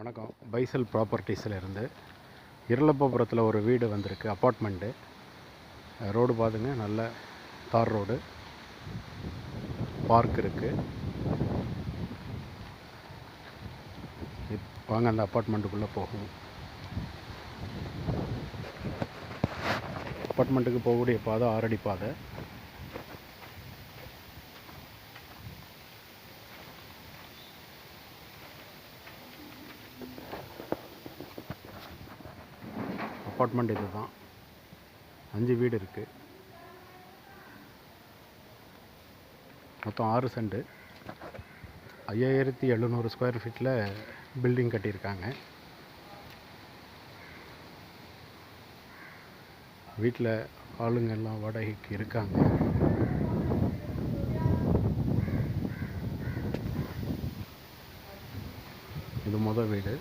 வணக்கம். பைசல் ப்ராப்பர்ட்டிஸில் இருந்து இருளப்பபுரத்தில் ஒரு வீடு வந்திருக்கு அப்பார்ட்மெண்ட்டு. ரோடு பார்த்துங்க நல்ல தார் ரோடு. பார்க் இருக்குது வாங்க அந்த அப்பார்ட்மெண்ட்டுக்குள்ளே போகும். அப்பார்ட்மெண்ட்டுக்கு போகக்கூடிய பாதை ஆறடி பாதை. அப்பார்ட்மெண்ட் இது தான் அஞ்சு வீடு இருக்குது மொத்தம் ஆறு செண்டு ஐயாயிரத்தி எழுநூறு ஸ்கொயர் ஃபீட்டில் பில்டிங் கட்டியிருக்காங்க. வீட்டில் ஆளுங்க எல்லாம் வாடகைக்கு இருக்காங்க. இது மொதல் வீடு.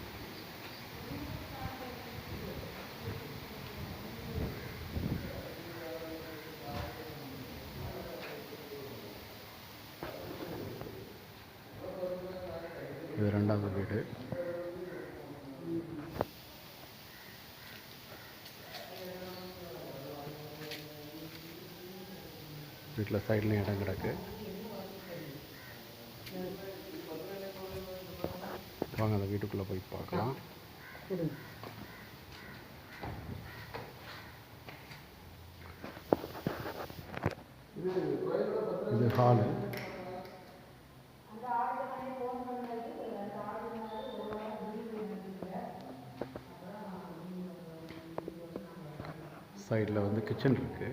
இது ரெண்டாவது வீடு. வீட்டில் சைட்லேயும் இடம் கிடக்கு. வாங்க அந்த வீட்டுக்குள்ளே போய் பார்க்கலாம். இது ஹாலு சைடில் வந்து கிச்சன் இருக்குது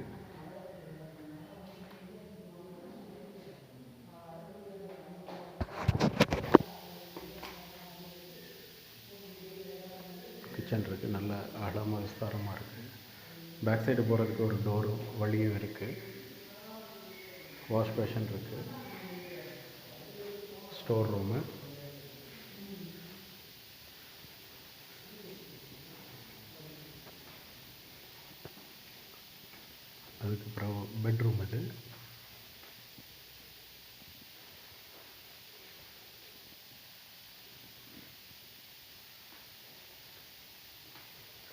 கிச்சன் இருக்குது நல்ல அழமாக விஸ்தாரமாக இருக்குது பேக் சைடு போகிறதுக்கு ஒரு டோரு வழியும் இருக்குது வாஷ் பேஷன் இருக்குது ஸ்டோர் ரூமு. அதுக்கப்புறம் பெட்ரூம் இது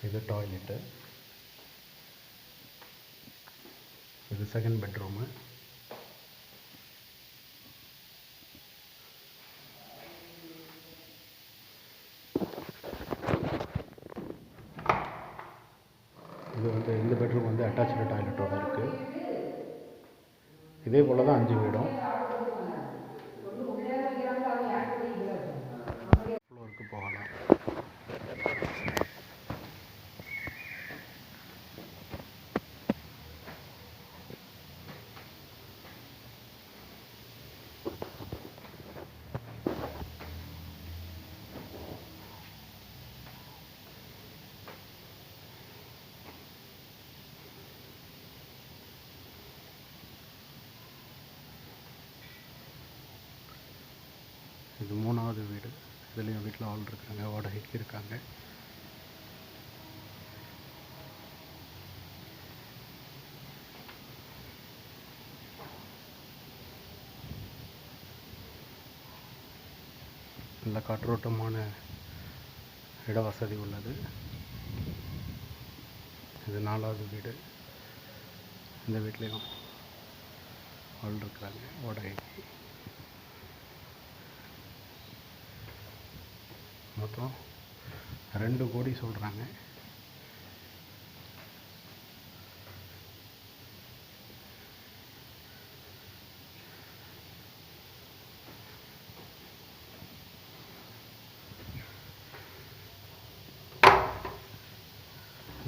இது டாய்லெட்டு இது செகண்ட் பெட்ரூமு இது வந்து இந்த பெட்ரூம் வந்து அட்டாச்சு இதே போல் தான் அஞ்சு வீடும். இது மூணாவது வீடு. இதுலேயும் வீட்டில் ஆள் இருக்காங்க வாடகைக்கு இருக்காங்க. நல்ல காற்றோட்டமான இட வசதி உள்ளது. இது நாலாவது வீடு. இந்த வீட்லேயும் ஆள் இருக்கிறாங்க வாடகைக்கு. மொத்தம் ரெண்டு கோடி சொல்கிறாங்க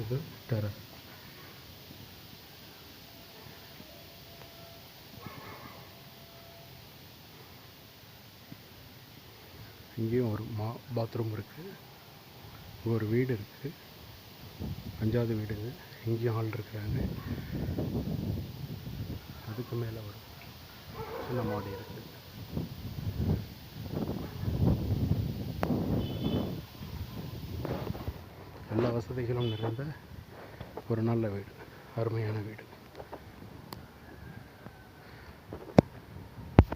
இது டெரஸ் இங்கேயும் ஒரு மா பாத்ரூம் இருக்குது ஒரு வீடு இருக்குது அஞ்சாவது வீடு இது. இங்கேயும் ஆள் இருக்கிறாங்க. அதுக்கு மேலே ஒரு சின்ன மாடி இருக்குது எல்லா வசதிகளும் நிறைந்த ஒரு நல்ல வீடு. அருமையான வீடு.